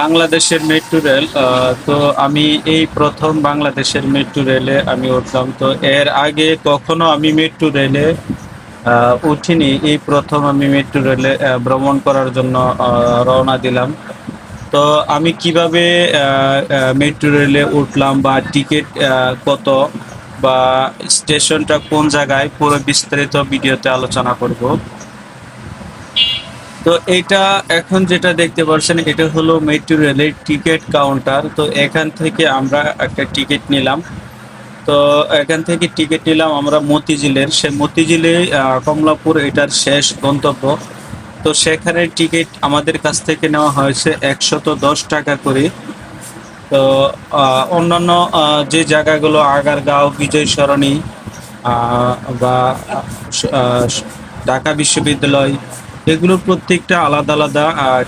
বাংলাদেশের metro rail তো আমি এই প্রথম বাংলাদেশের মেট্রো রেলে আমি উঠলাম। তো এর আগে কখনো আমি মেট্রো রেলে উঠিনি। এই প্রথম আমি মেট্রো রেলে ভ্রমণ করার জন্য রওনা দিলাম। তো আমি কীভাবে মেট্রো রেলে উঠলাম বা টিকিট কত বা স্টেশনটা কোন জায়গায়, পুরো বিস্তারিত ভিডিওতে আলোচনা করব। তো এটা এখন যেটা দেখতে পাচ্ছেন এটা হলো মেট্রো রেলের টিকিট কাউন্টার। তো এখান থেকে আমরা একটা টিকিট নিলাম। তো এখান থেকে টিকিট নিলাম আমরা মতিঝিলের। সে মতিঝিলে কমলাপুর এটার শেষ গন্তব্য। তো সেখানে টিকিট আমাদের কাছ থেকে নেওয়া হয়েছে একশত দশ টাকা করে। তো অন্যান্য যে জায়গাগুলো আগারগাঁও বিজয় সরণি বা ঢাকা বিশ্ববিদ্যালয় এগুলোর প্রত্যেকটা আলাদা আলাদা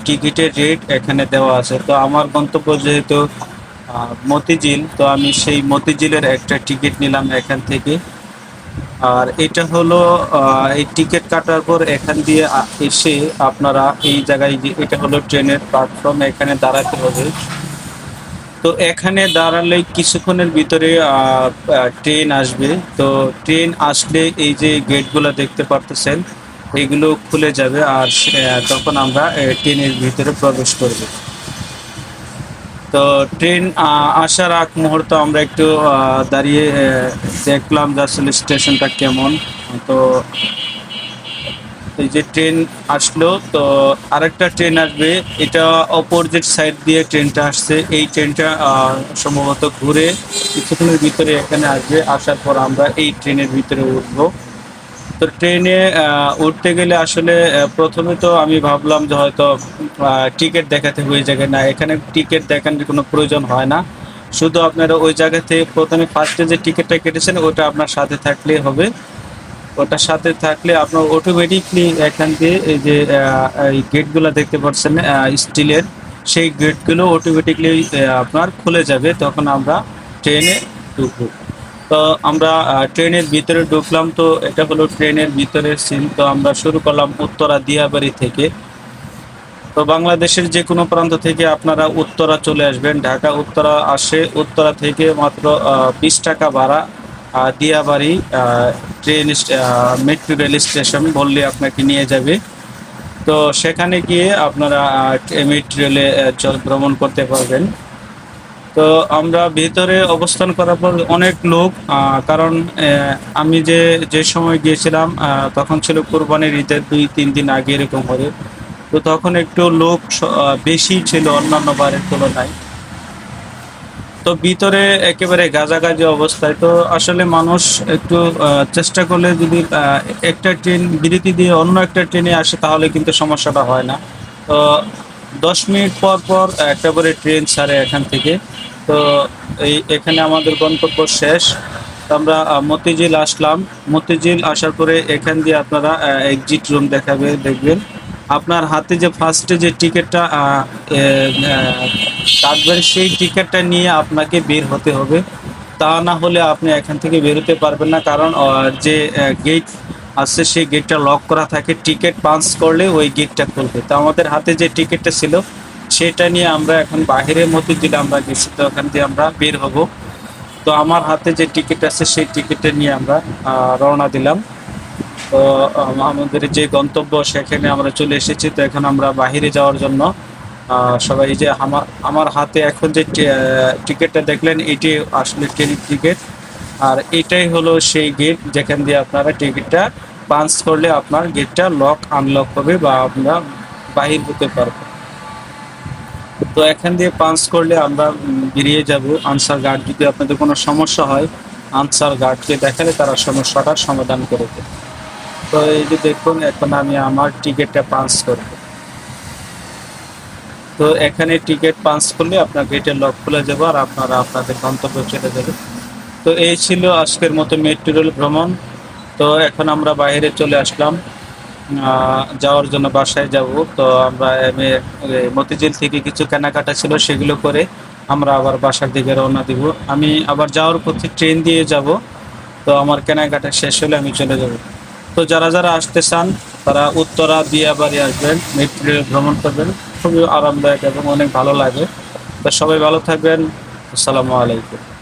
টিকিটের রেট এখানে দেওয়া আছে। তো আমার গন্তব্য যেহেতু মতিঝিল, তো আমি সেই মতিঝিলের একটা টিকিট নিলাম এখান থেকে। আর এটা হলো এই টিকিট কাটার পর এখান দিয়ে এসে আপনারা এই জায়গায় এটা হলো ট্রেনের প্ল্যাটফর্ম এখানে দাঁড়াতে হবে। তো এখানে দাঁড়ালে কিছুক্ষণের ভিতরে ট্রেন আসবে। তো ট্রেন আসলে এই যে গেটগুলো দেখতে পারতেছেন এগুলো খুলে যাবে আর তখন আমরা ট্রেনের ভিতরে প্রবেশ করব। তো ট্রেন আসার আগ মুহূর্ত আমরা একটু দাঁড়িয়ে দেখলাম যে আসলে স্টেশনটা কেমন। তো এই যে ট্রেন আসলো, তো আরেকটা ট্রেন আসবে। এটা অপোজিট সাইড দিয়ে ট্রেনটা আসছে। এই ট্রেনটা সম্ভবত ঘুরে কিছুক্ষণের ভিতরে এখানে আসবে। আসার পর আমরা এই ট্রেনের ভিতরে উঠবো। তো ট্রেনে উঠতে গেলে আসলে প্রথমে তো আমি ভাবলাম যে হয়তো টিকিট দেখাতে হয়ে যাবে না, এখানে টিকিট দেখানোর কোনো প্রয়োজন হয় না। শুধু আপনারা ওই জায়গা থেকে প্রথমে ফার্স্টে যে টিকিটটা কেটেছেন, ওটা আপনার সাথে থাকলেই হবে। ওটার সাথে থাকলে আপনার অটোমেটিকলি এখান দিয়ে এই যে এই গেটগুলো দেখতে পাচ্ছেন স্টিলের সেই গেটগুলো অটোমেটিকলি আপনার খুলে যাবে। তখন আমরা ট্রেনে ঢুকবো। তো আমরা ট্রেনের ভিতরে ঢুকলাম তো এটা হলো ট্রেনের ভিতরের সিন তো আমরা শুরু করলাম উত্তরা দিয়াবাড়ি থেকে। তো বাংলাদেশের যে কোনো প্রান্ত থেকে আপনারা উত্তরা চলে আসবেন। ঢাকা, উত্তরা আসে, উত্তরা থেকে মাত্র বিশ টাকা ভাড়া Diabari train metro rail station বললে আপনাকে নিয়ে যাবে। তো সেখানে গিয়ে আপনারা মেট্রো রেলে ভ্রমণ করতে পারবেন। তো আমরা ভিতরে অবস্থান করার পর অনেক লোক কারণ আমি যে যে সময় গিয়েছিলাম তখন ছিল কোরবানির ঈদের দুই, তিন দিন আগে এরকম হবে তো তখন একটু লোক বেশি ছিল অন্যান্য বারের তুলনায়। তো ভিতরে একেবারে গাজাগাজি অবস্থায়। তো আসলে মানুষ একটু চেষ্টা করলে যদি একটা ট্রেন, বিরতি দিয়ে অন্য একটা ট্রেনে আসে, তাহলে কিন্তু সমস্যাটা হয় না। তো দশ মিনিট পর পর একটা করে ট্রেন ছাড়ে এখান থেকে। তো এই, এখানে আমাদের গন্তব্য শেষ। আমরা মতিঝিল আসলাম। মতিঝিল আসার পরে এখান দিয়ে আপনারা এক্সিট রুম দেখাবে, দেখবেন। আপনার হাতে যে ফার্স্টে যে টিকিটটা কাটবেন সেই টিকিটটা নিয়ে আপনাকে বের হতে হবে। তা না হলে আপনি এখান থেকে বেরোতে পারবেন না, কারণ যে গেট আছে, সেই গেটটা লক করা থাকে। টিকিট পাঞ্চ করলে ওই গেটটা খুলবে। তো আমাদের হাতে যে টিকিটটা ছিল, সেটা নিয়ে আমরা এখন বাহিরের মধ্যে দিলে আমরা গেছি তো ওখান দিয়ে আমরা বের হব। তো আমার হাতে যে টিকিট আছে, সেই টিকিটটা নিয়ে আমরা রওনা দিলাম। তো আমাদের যে গন্তব্য, সেখানে আমরা চলে এসেছি। তো এখন আমরা বাহিরে যাওয়ার জন্য সবাই যে আমার আমার হাতে এখন যে টিকিটটা দেখলেন, এটি আসলে ট্রেনের টিকিট আর এটাই হলো সেই গেট যেখান দিয়ে আপনারা টিকিটটা পাঞ্চ করলে আপনার গেটটা লক আনলক হবে বা আমরা বাহির হতে পারব। তো এখান দিয়ে পাঞ্চ করলে আমরা বেরিয়ে যাব। আনসার গার্ড যদি আপনাদের কোনো সমস্যা হয়, আনসার গার্ডকে দেখালে তারা সমস্যাটার সমাধান করে দেবে। তো এই যে দেখুন, এখন আমি আমার টিকিটটা পাঞ্চ করব। তো এখানে টিকিট পাঞ্চ করলে আপনার গেটের লক খুলে যাবে আর আপনারা আপনাদের গন্তব্য চলে যাবে। তো এই ছিল আজকের মতো মেট্রো রেল ভ্রমণ। তো এখন আমরা বাইরে চলে আসলাম। যাওয়ার জন্য বাসায় যাব। তো আমরা মতিঝিল থেকে কিছু কেনাকাটা ছিল সেগুলো করে আমরা আবার বাসার দিকে রওনা দিব। আমি আবার যাওয়ার পথে ট্রেন দিয়ে যাব। তো আমার কেনাকাটা শেষ হলে আমি চলে যাব। তো যারা যারা আসতে চান, তারা উত্তরা দিয়াবাড়ি আসবেন মেট্রো রেল ভ্রমণ করবেন। খুবই আরামদায়ক এবং অনেক ভালো লাগে। তো সবাই ভালো থাকবেন। আসসালামু আলাইকুম।